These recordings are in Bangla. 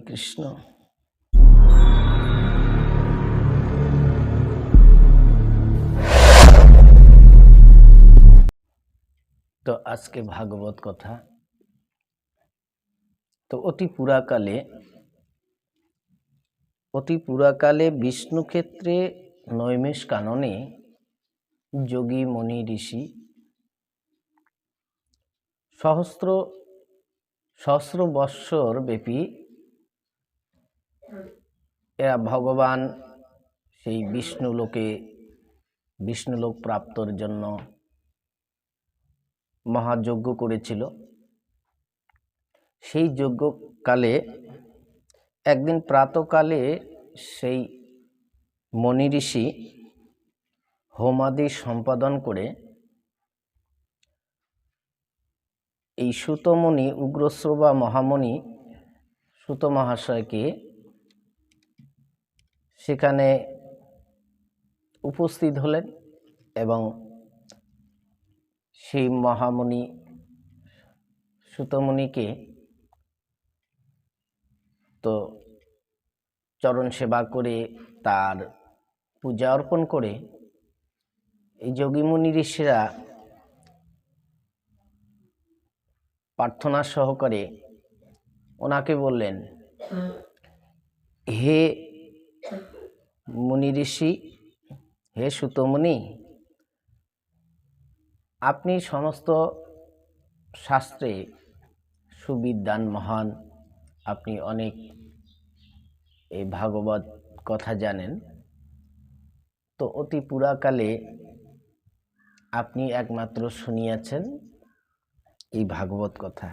কৃষ্ণ তো আজকে ভাগবত কথা। তো অতি পুরাকালে অতি পুরাকালে বিষ্ণু ক্ষেত্রে নৈমেষ কাননে যোগী মণি ঋষি সহস্র সহস্র বৎসর ব্যাপী এরা ভগবান সেই বিষ্ণুলোকে বিষ্ণুলোক প্রাপ্তর জন্য মহাযজ্ঞ করেছিল। সেই যজ্ঞকালে একদিন প্রাতকালে সেই মণি ঋষি হোমাদি সম্পাদন করে এই সুতমণি উগ্রস্রবা মহামণি সুত মহাশয়কে সেখানে উপস্থিত হলেন এবং সেই মহামণি সুতমণিকে তো চরণ সেবা করে তার পূজা অর্পণ করে এই যোগীমণি ঋষিরা প্রার্থনা সহকারে ওনাকে বললেন হে মুনি ঋষি, হে সুতমুনি, আপনি সমস্ত শাস্ত্রে সুবিদ্যান মহান, আপনি অনেক এই ভাগবত কথা জানেন। তো অতি পুরাকালে আপনি একমাত্র শুনিয়াছেন এই ভাগবত কথা।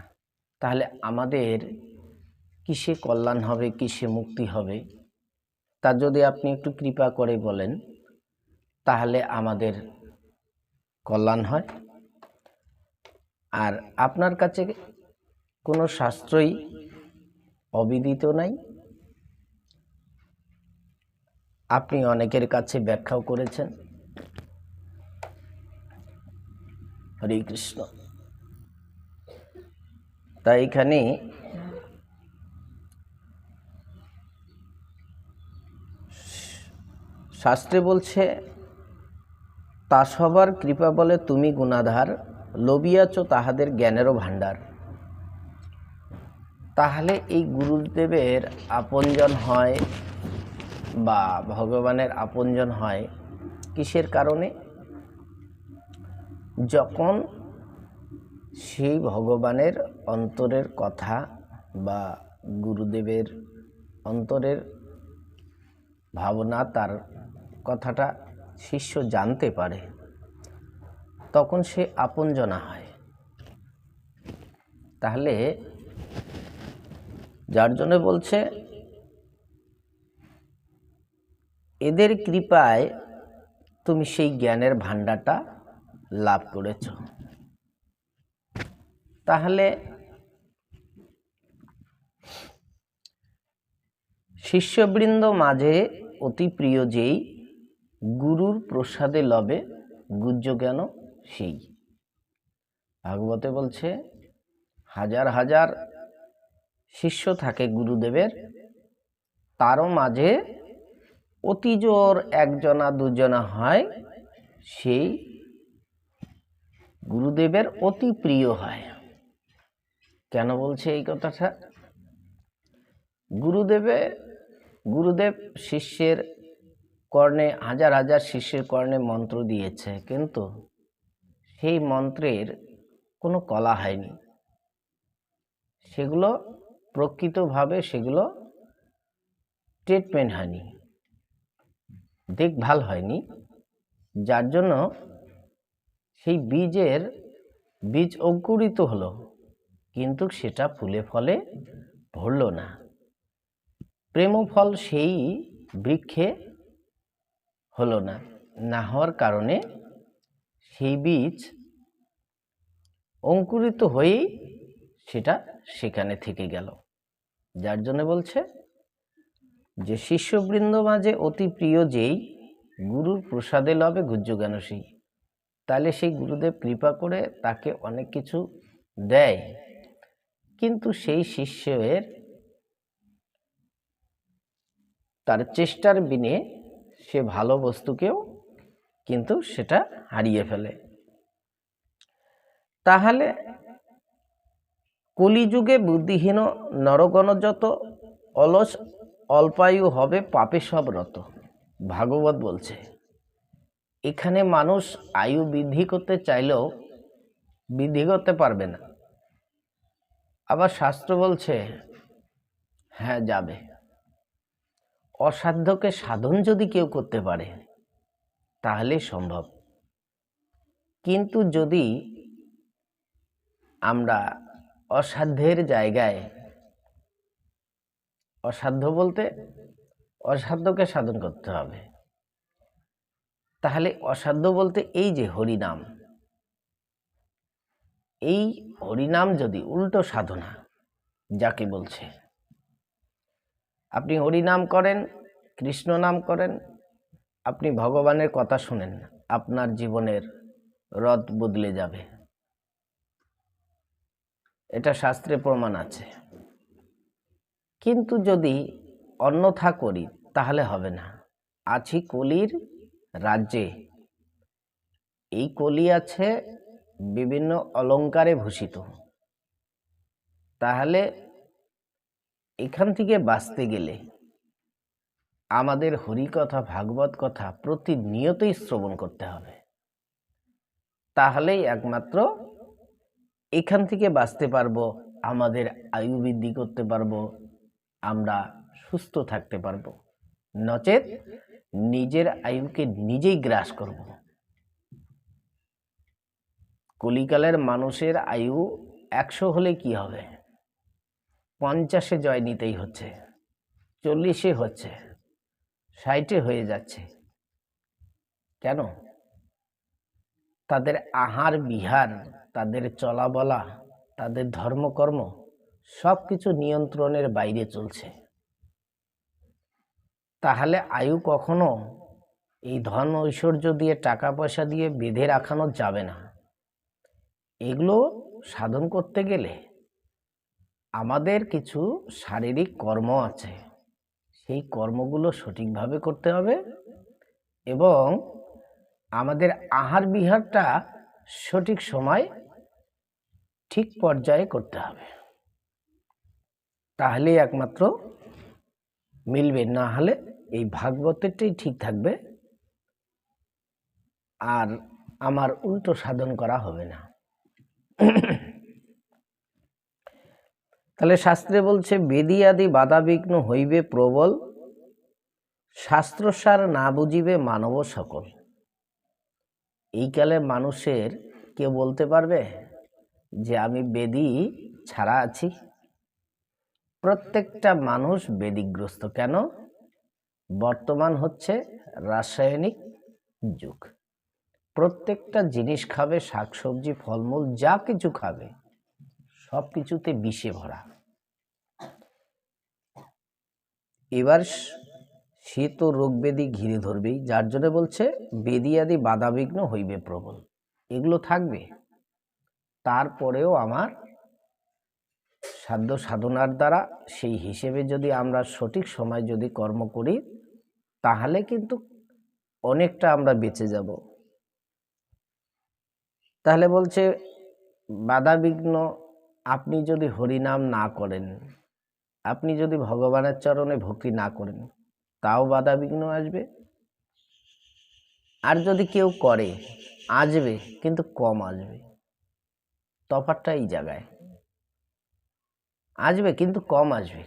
তাহলে আমাদের কিসে কল্যাণ হবে, কিসে মুক্তি হবে? তা যদি আপনি একটু কৃপা করে বলেন, তাহলে আমাদের কল্যাণ হয়। আর আপনার কাছে কোনো শাস্ত্রই অবিদিত নাই? আপনি অনেকের কাছে ব্যাখ্যাও করেছেন। হরে কৃষ্ণ। তাই এখানে শাস্ত্রে বলছে, তা সবার কৃপা বলে তুমি গুণাধার লবিয়াছ তাহাদের জ্ঞানেরও ভাণ্ডার। তাহলে এই গুরুদেবের আপনজন হয় বা ভগবানের আপনজন হয় কিসের কারণে? যখন সেই ভগবানের অন্তরের কথা বা গুরুদেবের অন্তরের ভাবনা তার কথাটা শিষ্য জানতে পারে। তখন সে আপনজনা হয়। তাহলে যার জন্য বলছে, এদের কৃপায় তুমি সেই জ্ঞানের ভাণ্ডারটা লাভ করেছ। তাহলে শিষ্যবৃন্দ মাঝে অতি প্রিয় যেই গুরুর প্রসাদে লবে গুজ্জ জ্ঞান সেই? ভাগবতে বলছে, হাজার হাজার শিষ্য থাকে গুরুদেবের, তারও মাঝে অতি জোর একজনা দুজনা হয়, সেই গুরুদেবের অতি প্রিয় হয়। কেন বলছে এই কথাটা? গুরুদেবে, গুরুদেব শিষ্যের কর্ণে, হাজার হাজার শিষ্যের কর্ণে মন্ত্র দিয়েছে, কিন্তু সেই মন্ত্রের কোনো কলা হয়নি। সেগুলো প্রকৃতভাবে সেগুলো ট্রিটমেন্ট হয়নি। দেখভাল হয়নি। যার জন্য সেই বীজের বীজ অঙ্কুরিত হলো, কিন্তু সেটা ফুলে ফলে ভরল না। প্রেমফল সেই বৃক্ষে হলো না। না হওয়ার কারণে সেই বীজ অঙ্কুরিত হয়েই সেটা সেখানে থেকে গেল। যার জন্য বলছে যে শিষ্যবৃন্দ মাঝে অতি প্রিয় যেই গুরুর প্রসাদে লবে গুজ্জ জ্ঞান সেই। তাহলে সেই গুরুদেব কৃপা করে তাকে অনেক কিছু দেয়। কিন্তু সেই শিষ্যের তার চেষ্টার বিনে সে ভালো বস্তুকেও কিন্তু সেটা হারিয়ে ফেলে। তাহলে কলিযুগে বুদ্ধিহীন নরগণ যত অলস অল্পায়ু হবে, পাপে সব রত। ভাগবত বলছে, এখানে মানুষ আয়ু বৃদ্ধি করতে চাইলেও বৃদ্ধি করতে পারবে না। আবার শাস্ত্র বলছে হ্যাঁ যাবে। অসাধ্যকে সাধন যদি কেউ করতে পারে, তাহলে সম্ভব। কিন্তু যদি আমরা অসাধ্যের জায়গায়, অসাধ্য বলতে অসাধ্যকে সাধন করতে হবে, তাহলে অসাধ্য বলতে এই যে হরিনাম, এই হরিনাম যদি উল্টো সাধনা, যাকে বলছে আপনি হরিনাম করেন, কৃষ্ণ নাম করেন, আপনি ভগবানের কথা শুনেন আপনার জীবনের রথ বদলে যাবে। এটা শাস্ত্রে প্রমাণ আছে। কিন্তু যদি অন্যথা করি, তাহলে হবে না। আছি কলির রাজ্যে। এই কলি আছে বিভিন্ন অলঙ্কারে ভূষিত। তাহলে এখান থেকে বাঁচতে গেলে আমাদের হরিকথা, ভাগবত কথা প্রতিনিয়তই শ্রবণ করতে হবে। তাহলেই একমাত্র এখান থেকে বাঁচতে পারব, আমাদের আয়ু বৃদ্ধি করতে পারব, আমরা সুস্থ থাকতে পারব। নচেত নিজের আয়ুকে নিজেই গ্রাস করব। কলিকালের মানুষের আয়ু একশো হলে কি হবে? পঞ্চাশে জয় নিতেই হচ্ছে, চল্লিশে হচ্ছে, ষাটে হয়ে যাচ্ছে। কেন? তাদের আহার বিহার, তাদের চলা বলা তাদের ধর্মকর্ম সব কিছু নিয়ন্ত্রণের বাইরে চলছে। তাহলে আয়ু কখনো এই ধন ঐশ্বর্য দিয়ে টাকা পয়সা দিয়ে বেঁধে রাখানো যাবে না। এগুলো সাধন করতে গেলে আমাদের কিছু শারীরিক কর্ম আছে। সেই কর্মগুলো সঠিকভাবে করতে হবে এবং আমাদের আহার বিহারটা সঠিক সময় ঠিক পর্যায়ে করতে হবে। তাহলেই একমাত্র মিলবে, না হলে এই ভাগবতেরটাই ঠিক থাকবে। আর আমার উল্টো সাধন করা হবে না। তাহলে শাস্ত্রে বলছে বেদি আদি বাধাবিঘ্ন হইবে প্রবল, শাস্ত্রসার না বুঝিবে মানব সকল। এই কালে মানুষের কে বলতে পারবে যে, আমি বেদি ছাড়া আছি? প্রত্যেকটা মানুষ বেদিগ্রস্ত কেন? বর্তমান হচ্ছে রাসায়নিক যুগ। প্রত্যেকটা জিনিস খাবে, শাকসবজি, ফলমূল, যা কিছু খাবে সব কিছুতে বিষে ভরা। এবার সে তো রোগ ব্যাধি ঘিরে ধরবেই, যার জন্য বলছে বেদি আদি বাধাবিঘ্ন হইবে প্রবল। এগুলো থাকবে। তারপরেও আমার সাধ্য সাধনার দ্বারা সেই হিসেবে যদি আমরা সঠিক সময় যদি কর্ম করি, তাহলে কিন্তু অনেকটা আমরা বেঁচে যাব। তাহলে বলছে, বাধাবিঘ্ন আপনি যদি হরিনাম না করেন আপনি যদি ভগবানের চরণে ভক্তি না করেন, তাও বাধাবিঘ্ন আসবে? আর যদি কেউ করে, আসবে, কিন্তু কম আসবে। তফাৎটা এই জায়গায়। আসবে, কিন্তু কম আসবে।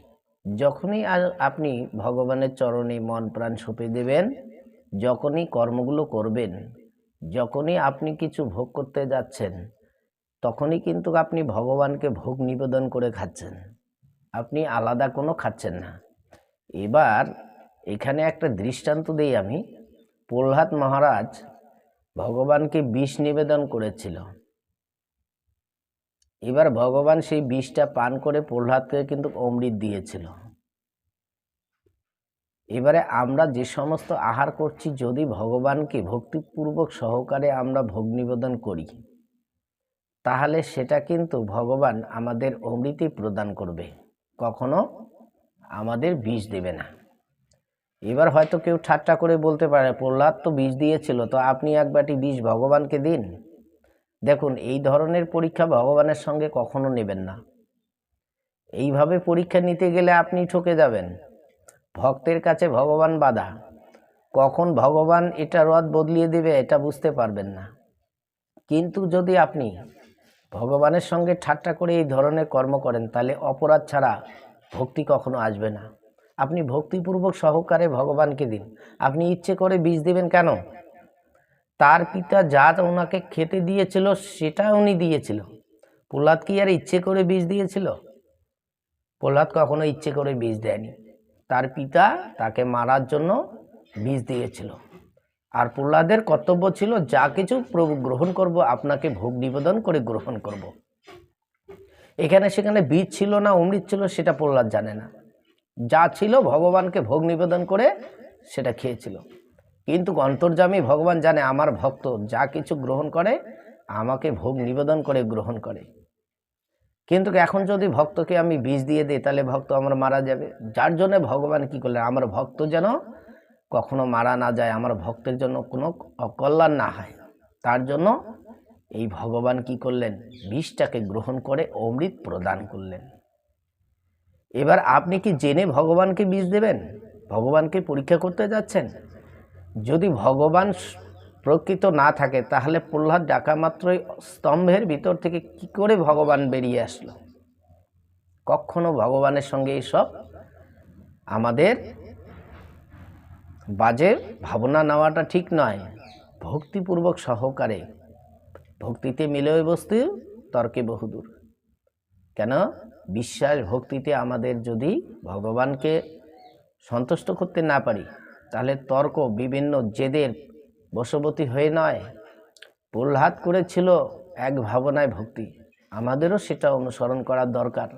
যখনই আপনি ভগবানের চরণে মন প্রাণ সঁপে দেবেন, যখনই কর্মগুলো করবেন, যখনই আপনি কিছু ভোগ করতে যাচ্ছেন, তখনই কিন্তু আপনি ভগবানকে ভোগ নিবেদন করে খাচ্ছেন। আপনি আলাদা কোনো খাচ্ছেন না। এবার এখানে একটা দৃষ্টান্ত দিই আমি। প্রহ্লাদ মহারাজ ভগবানকে বিষ নিবেদন করেছিল। এবার ভগবান সেই বিষটা পান করে প্রহ্লাদকে কিন্তু অমৃত দিয়েছিল। এবারে আমরা যে সমস্ত আহার করছি, যদি ভগবানকে ভক্তিপূর্বক সহকারে আমরা ভোগ নিবেদন করি, তাহলে সেটা কিন্তু ভগবান আমাদের অমৃতই প্রদান করবে। কখনো আমাদের বিষ দেবে না। এবার হয়তো কেউ ঠাট্টা করে বলতে পারে, প্রহ্লাদ তো বিষ দিয়েছিল, তো আপনি এক বাটি বিষ ভগবানকে দিন। দেখুন, এই ধরনের পরীক্ষা ভগবানের সঙ্গে কখনো নেবেন না। এইভাবে পরীক্ষা নিতে গেলে আপনি ঠকে যাবেন। ভক্তের কাছে ভগবান বাধা। কখন ভগবান এটা রথ বদলিয়ে দেবে এটা বুঝতে পারবেন না। কিন্তু যদি আপনি ভগবানের সঙ্গে ঠাট্টা করে এই ধরনের কর্ম করেন, তাহলে অপরাধ ছাড়া ভক্তি কখনো আসবে না। আপনি ভক্তিপূর্বক সহকারে ভগবানকে দিন। আপনি ইচ্ছে করে বীজ দেবেন কেন? তার পিতা যা ওনাকে খেতে দিয়েছিল, সেটা উনি দিয়েছিল। প্রহ্লাদ কি আর ইচ্ছে করে বীজ দিয়েছিল? প্রহ্লাদ কখনো ইচ্ছে করে বীজ দেয়নি। তার পিতা তাকে মারার জন্য বীজ দিয়েছিল। আর প্রহ্লাদের কর্তব্য ছিল যা কিছু প্রভু গ্রহণ করব, আপনাকে ভোগ নিবেদন করে গ্রহণ করব। এখানে সেখানে বীজ ছিল না, অমৃত ছিল, সেটা প্রহ্লাদ জানে না। যা ছিল, ভগবানকে ভোগ নিবেদন করে সেটা খেয়েছিল। কিন্তু অন্তর্জামী ভগবান জানে, আমার ভক্ত যা কিছু গ্রহণ করে, আমাকে ভোগ নিবেদন করে গ্রহণ করে। কিন্তু এখন যদি ভক্তকে আমি বীজ দিয়ে দিই, তাহলে ভক্ত আমার মারা যাবে। যার জন্য ভগবান কি করলেন, আমার ভক্ত যেন কখনো মারা না যায়, আমার ভক্তের জন্য কোনো অকল্যাণ না হয়। তার জন্য এই ভগবান কি করলেন? বিষটাকে গ্রহণ করে অমৃত প্রদান করলেন। এবার আপনি কি জেনে ভগবানকে বিষ দেবেন? ভগবানকে পরীক্ষা করতে যাচ্ছেন? যদি ভগবান প্রকৃত না থাকে, তাহলে প্রহ্লাদ ডাকা মাত্রই স্তম্ভের ভিতর থেকে কি করে ভগবান বেরিয়ে আসলো? কখনো ভগবানের সঙ্গে এইসব আমাদের বাজে ভাবনা নেওয়াটা ঠিক নয়। ভক্তিপূর্বক সহকারে। ভক্তিতে মিলয় বস্তু, তর্কে বহুদূর। কেন? বিশ্বাস ভক্তিতে আমাদের যদি ভগবানকে সন্তুষ্ট করতে না পারি, তাহলে তর্ক, বিভিন্ন জেদের বশবতী হয়ে নয়। প্রহ্লাদ করেছিল এক ভাবনায় ভক্তি। আমাদেরও সেটা অনুসরণ করার দরকার।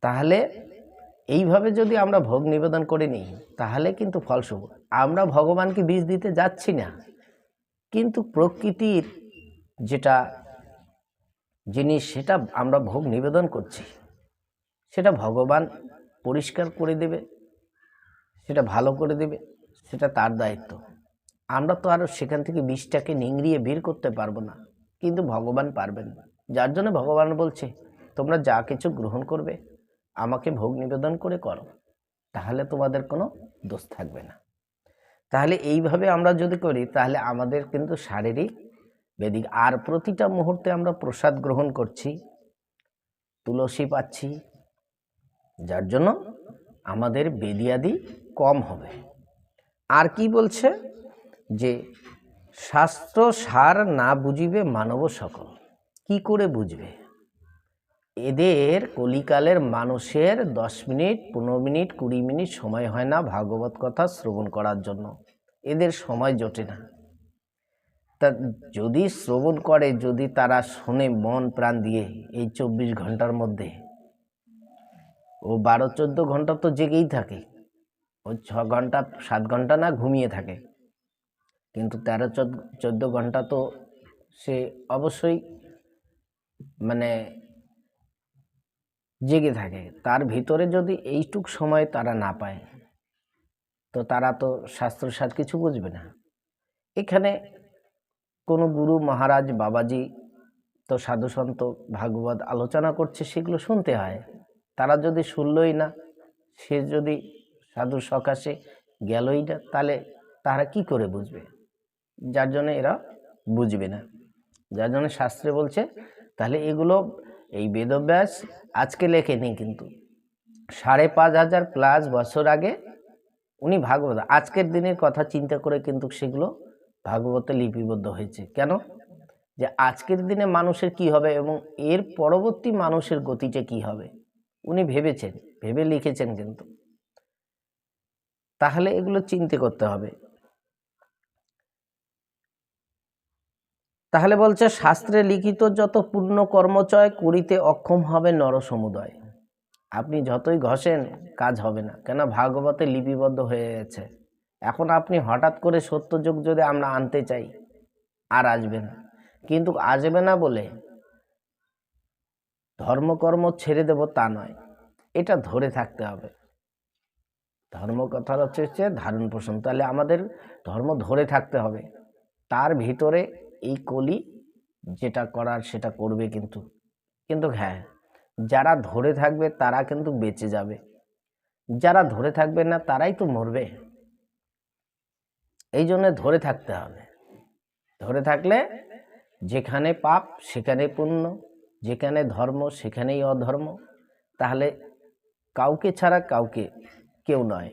তাহলে এইভাবে যদি আমরা ভোগ নিবেদন করে নিই, তাহলে কিন্তু ফলশুভ আমরা ভগবানকে বীজ দিতে যাচ্ছি না। কিন্তু প্রকৃতির যেটা জিনিস, সেটা আমরা ভোগ নিবেদন করছি, সেটা ভগবান পরিষ্কার করে দেবে, সেটা ভালো করে দেবে, সেটা তার দায়িত্ব। আমরা তো আরও সেখান থেকে বিষটাকে নিংড়িয়ে বের করতে পারব না। কিন্তু ভগবান পারবেন যার জন্য ভগবান বলছে, তোমরা যা কিছু গ্রহণ করবে আমাকে ভোগ নিবেদন করে করো, তাহলে তোমাদের কোনো দোষ থাকবে না। তাহলে এইভাবে আমরা যদি করি, তাহলে আমাদের কিন্তু শারীরিক বেদিক, আর প্রতিটা মুহূর্তে আমরা প্রসাদ গ্রহণ করছি, তুলসী পাচ্ছি, যার জন্য আমাদের বেদিয়াদি কম হবে। আর কি বলছে? যে শাস্ত্র সার না বুঝিবে মানব সকল। কি করে বুঝবে? এদের কলিকালের মানুষের দশ মিনিট, পনেরো মিনিট, কুড়ি মিনিট সময় হয় না ভাগবত কথা শ্রবণ করার জন্য। এদের সময় জোটে না। তা যদি শ্রবণ করে, যদি তারা শোনে মন প্রাণ দিয়ে এই চব্বিশ ঘণ্টার মধ্যে। ও বারো, চোদ্দ ঘণ্টা তো জেগেই থাকে। ও ছ ঘণ্টা, সাত ঘণ্টা না ঘুমিয়ে থাকে। কিন্তু তেরো, চোদ্দ ঘণ্টা তো সে অবশ্যই মানে জেগে থাকে। তার ভিতরে যদি এইটুক সময় তারা না পায়, তো তারা তো শাস্ত্র শাস্ত্রসার কিছু বুঝবে না। এখানে কোনো গুরু, মহারাজ, বাবাজি তো সাধুসন্ত ভাগবত আলোচনা করছে, সেগুলো শুনতে হয়। তারা যদি শুনলই না, সে যদি সাধুর সকাশে গেলই না, তাহলে তারা কি করে বুঝবে? যার জন্য এরা বুঝবে না। যার জন্য শাস্ত্রে বলছে, তাহলে এগুলো এই বেদব্যাস আজকে লেখেনি কিন্তু। সাড়ে পাঁচ হাজার প্লাস বছর আগে উনি ভাগবত আজকের দিনের কথা চিন্তা করে কিন্তু সেগুলো ভাগবতে লিপিবদ্ধ হয়েছে। কেন? যে আজকের দিনে মানুষের কি হবে এবং এর পরবর্তী মানুষের গতিটা কি হবে? উনি ভেবেছেন, ভেবে লিখেছেন কিন্তু। তাহলে এগুলো চিন্তা করতে হবে। তাহলে বলছে, শাস্ত্রে লিখিত যত পূর্ণ কর্মচয় করিতে অক্ষম হবে নরসমুদয়। আপনি যতই ঘষেন, কাজ হবে না। কেন? ভাগবতে লিপিবদ্ধ হয়ে গেছে। এখন আপনি হঠাৎ করে সত্যযুগ যদি আমরা আনতে চাই, আর আসবে না। কিন্তু আসবে না বলে ধর্মকর্ম ছেড়ে দেব তা নয়। এটা ধরে থাকতে হবে। ধর্ম কথা হচ্ছে ধারণ পোষণ। তাহলে আমাদের ধর্ম ধরে থাকতে হবে। তার ভিতরে এই কলি যেটা করার সেটা করবে কিন্তু। কিন্তু হ্যাঁ যারা ধরে থাকবে তারা কিন্তু বেঁচে যাবে। যারা ধরে থাকবে না তারাই তো মরবে। এই জন্য ধরে থাকতে হবে। ধরে থাকলে যেখানে পাপ সেখানে পুণ্য, যেখানে ধর্ম সেখানেই অধর্ম। তাহলে কাউকে ছাড়া কাউকে কেউ নয়।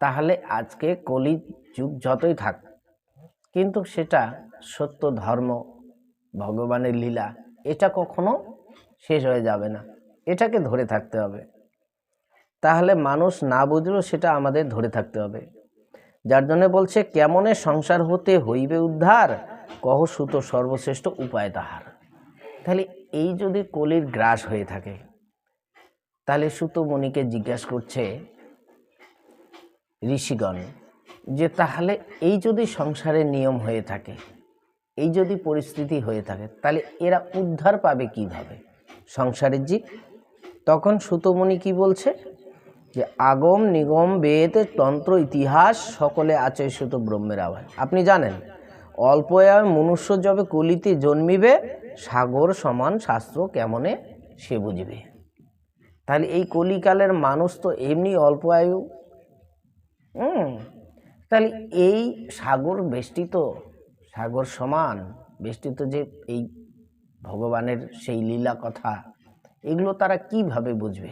তাহলে আজকে কলি যুগ যতই থাক, কিন্তু সেটা সত্য ধর্ম, ভগবানের লীলা, এটা কখনো শেষ হয়ে যাবে না। এটাকে ধরে থাকতে হবে। তাহলে মানুষ না বুঝলেও সেটা আমাদের ধরে থাকতে হবে। যার জন্য বলছে, কেমনে সংসার হতে হইবে উদ্ধার, কহ সুত সর্বশ্রেষ্ঠ উপায় তাহার। তাহলে এই যদি কলির গ্রাস হয়ে থাকে, তাহলে সুত মণিকে জিজ্ঞাসা করছে ঋষিগণ যে, তাহলে এই যদি সংসারের নিয়ম হয়ে থাকে এই যদি পরিস্থিতি হয়ে থাকে, তাহলে এরা উদ্ধার পাবে কীভাবে? সংসারের জীব। তখন সুতমণি কি বলছে? যে আগম নিগম বেদ তন্ত্র ইতিহাস সকলে আছে সুত ব্রহ্মের আবার আপনি জানেন অল্প মনুষ্য যবে কলিতে জন্মিবে, সাগর সমান শাস্ত্র কেমনে সে বুঝবে? তাহলে এই কলিকালের মানুষ তো এমনি অল্প আয়ু তাহলে এই সাগর বেষ্টিত সাগর সমান, বেষ্টিত যে এই ভগবানের সেই লীলা কথা, এগুলো তারা কীভাবে বুঝবে?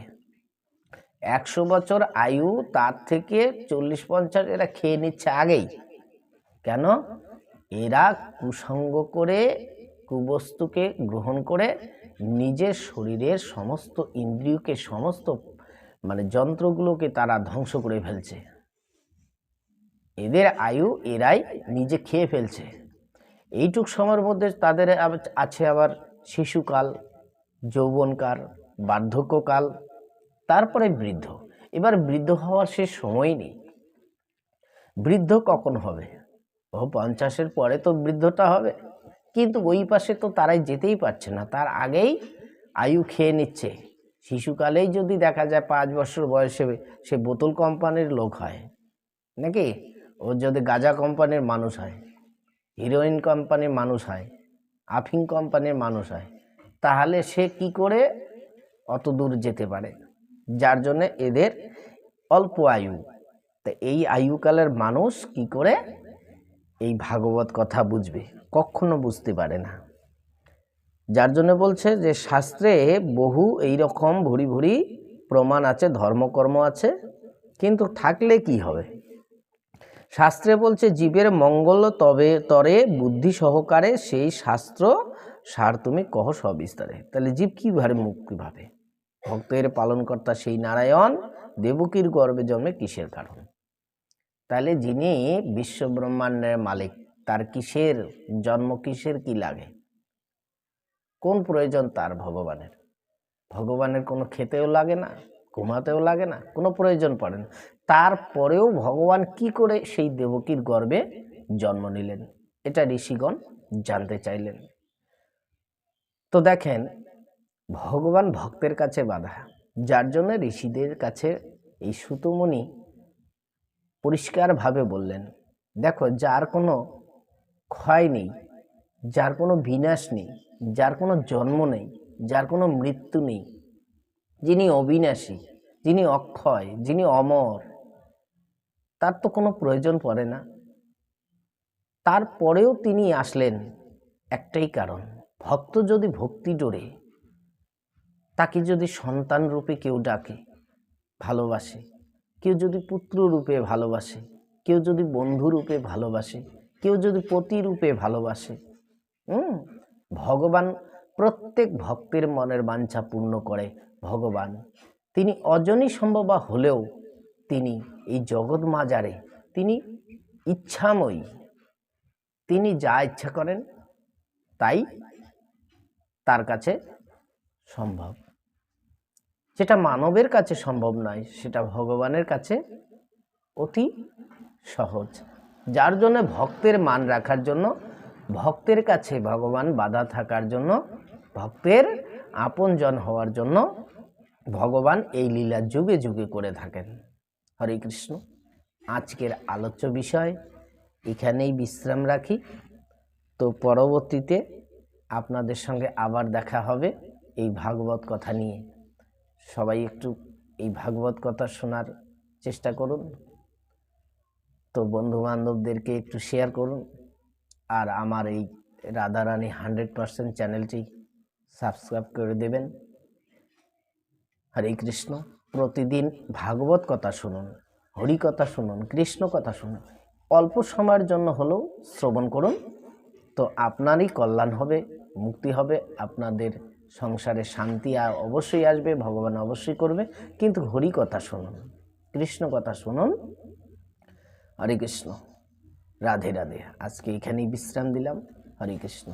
একশো বছর আয়ু, তার থেকে চল্লিশ পঞ্চাশ এরা খেয়ে নিচ্ছে আগেই। কেন? এরা কুসঙ্গ করে, কুবস্তুকে গ্রহণ করে নিজের শরীরের সমস্ত ইন্দ্রিয়কে, সমস্ত মানে যন্ত্রগুলোকে তারা ধ্বংস করে ফেলছে। এদের আয়ু এরাই নিজে খেয়ে ফেলছে। এইটুক সময়ের মধ্যে তাদের আছে আবার শিশুকাল, যৌবনকাল, বার্ধক্যকাল, তারপরে বৃদ্ধ। এবার বৃদ্ধ হওয়ার সে সময় নেই। বৃদ্ধ কখন হবে? ও পঞ্চাশের পরে তো বৃদ্ধটা হবে। কিন্তু ওই পাশে তো তারাই যেতেই পারছে না। তার আগেই আয়ু খেয়ে নিচ্ছে। শিশুকালেই যদি দেখা যায় পাঁচ বছর বয়সে সে বোতল কোম্পানির লোক হয়, নাকি? ও যদি গাজা কোম্পানির মানুষ হয়। হিরোইন কোম্পানির মানুষ হয় আফিং কোম্পানির মানুষ হয়, তাহলে সে কি করে অত দূর যেতে পারে? যার জন্য এদের অল্প আয়ু। তা এই আয়ুকালের মানুষ কি করে এই ভাগবত কথা বুঝবে? কখনো বুঝতে পারে না। যার জন্য বলছে যে, শাস্ত্রে বহু এই রকম ভুরি ভুরি প্রমাণ আছে, ধর্মকর্ম আছে, কিন্তু থাকলে কি হবে? শাস্ত্রে বলছে, জীবের মঙ্গল তবে, তরে বুদ্ধি সহকারে সেই শাস্ত্র সার তুমি কহ সবিস্তারে তাহলে জীব কীভাবে মুক্তি পাবে ভক্তের পালনকর্তা সেই নারায়ণ, দেবকীর গর্বে জন্মে কিসের কারণ? তাহলে যিনি বিশ্বব্রহ্মাণ্ডের মালিক, তার কিসের, জন্ম কিসের কি লাগে? কোন প্রয়োজন তার ভগবানের? ভগবানের কোনো খেতেও লাগে না, ঘুমাতেও লাগে না, কোনো প্রয়োজন পড়ে না। তারপরেও ভগবান কি করে সেই দেবকীর গর্ভে জন্ম নিলেন? এটা ঋষিগণ জানতে চাইলেন। তো দেখেন, ভগবান ভক্তের কাছে বাধা, যার জন্য ঋষিদের কাছে এই সুতমণি পরিষ্কারভাবে বললেন, দেখো, যার কোনো ক্ষয় নেই, যার কোনো বিনাশ নেই, যার কোনো জন্ম নেই, যার কোনো মৃত্যু নেই, যিনি অবিনাশী, যিনি অক্ষয়, যিনি অমর তার তো কোনো প্রয়োজন পড়ে না। তারপরেও তিনি আসলেন একটাই কারণ, ভক্ত যদি ভক্তি ডোরে তাকে যদি সন্তান রূপে কেউ ডাকে, ভালোবাসে, কেউ যদি পুত্র রূপে ভালোবাসে, কেউ যদি বন্ধু রূপে ভালোবাসে, কেউ যদি পতি রূপে ভালোবাসে, হুম, ভগবান প্রত্যেক ভক্তের মনের বাঞ্ছা পূর্ণ করে, ভগবান। তিনি অজনী সম্ভবা হলেও তিনি এই জগৎ মাজারে, তিনি ইচ্ছাময়ী। তিনি যা ইচ্ছা করেন, তাই তার কাছে সম্ভব। যেটা মানবের কাছে সম্ভব নয়, সেটা ভগবানের কাছে অতি সহজ। যার জন্য ভক্তের মান রাখার জন্য, ভক্তের কাছে ভগবান বাধা থাকার জন্য, ভক্তের আপনজন হওয়ার জন্য ভগবান এই লীলা যুগে যুগে করে থাকেন। হরে কৃষ্ণ। আজকের আলোচ্য বিষয়, এখানেই বিশ্রাম রাখি। তো পরবর্তীতে আপনাদের সঙ্গে আবার দেখা হবে এই ভাগবত কথা নিয়ে। সবাই একটু এই ভাগবত কথা শোনার চেষ্টা করুন। তো বন্ধু বান্ধবদেরকে একটু শেয়ার করুন। আর আমার এই রাধারানী হান্ড্রেড পার্সেন্ট চ্যানেলটি সাবস্ক্রাইব করে দেবেন। হরে কৃষ্ণ। প্রতিদিন ভাগবত কথা শুনুন, হরি কথা শুনুন, কৃষ্ণ কথা শুনুন। অল্প সময়ের জন্য হলেও শ্রবণ করুন। তো আপনারই কল্যাণ হবে, মুক্তি হবে, আপনাদের সংসারে শান্তি অবশ্যই আসবে, ভগবান অবশ্যই করবে। কিন্তু হরি কথা শুনুন, কৃষ্ণ কথা শুনুন। হরে কৃষ্ণ। রাধে রাধে। আজকে এখানেই বিশ্রাম দিলাম। হরে কৃষ্ণ।